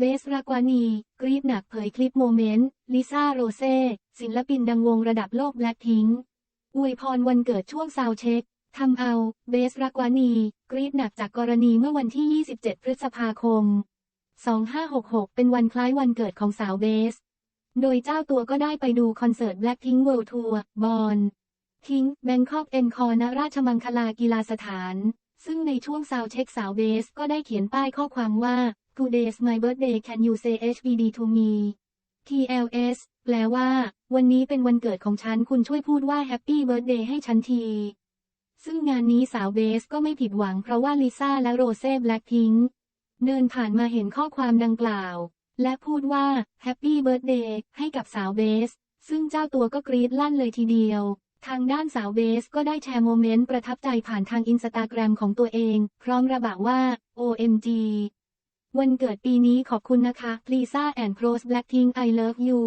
เบสรากวานี กรีดหนักเผยคลิปโมเมนต์ ลิซ่าโรเซ่ ศิลปินดังวงระดับโลกแบล็คพิงค์อวยพรวันเกิดช่วงซาวเช็คทำเอาเบสรากวานี กรีดหนักจากกรณีเมื่อวันที่ 27 พฤษภาคม 2566 เป็นวันคล้ายวันเกิดของสาวเบส โดยเจ้าตัวก็ได้ไปดูคอนเสิร์ต Blackpink World Tour บอนทิ้งแบงคอกเอ็นคอณราชมังคลากีฬาสถาน ซึ่งในช่วงซาวเช็คสาวเบสก็ได้เขียนป้ายข้อความว่า Today's my birthday can you say HBD to me TLS แปลว่า วันนี้เป็นวันเกิดของฉันคุณช่วยพูดว่า Happy Birthday ให้ฉันที ซึ่งงานนี้สาวเบสก็ไม่ผิดหวังเพราะว่าลิซ่าและโรเซ่แบล็คพิงเดินผ่านมาเห็นข้อความดังกล่าว และพูดว่า Happy Birthday ให้กับสาวเบส ซึ่งเจ้าตัวก็กรี๊ดลั่นเลยทีเดียว ทางด้านสาวเบสก็ได้แชร์โมเมนต์ประทับใจผ่านทางอินสตาแกรมของตัวเอง พร้อมระบะว่า OMG วันเกิดปีนี้ขอบคุณนะคะ Lisa and Pros Blackpink I love you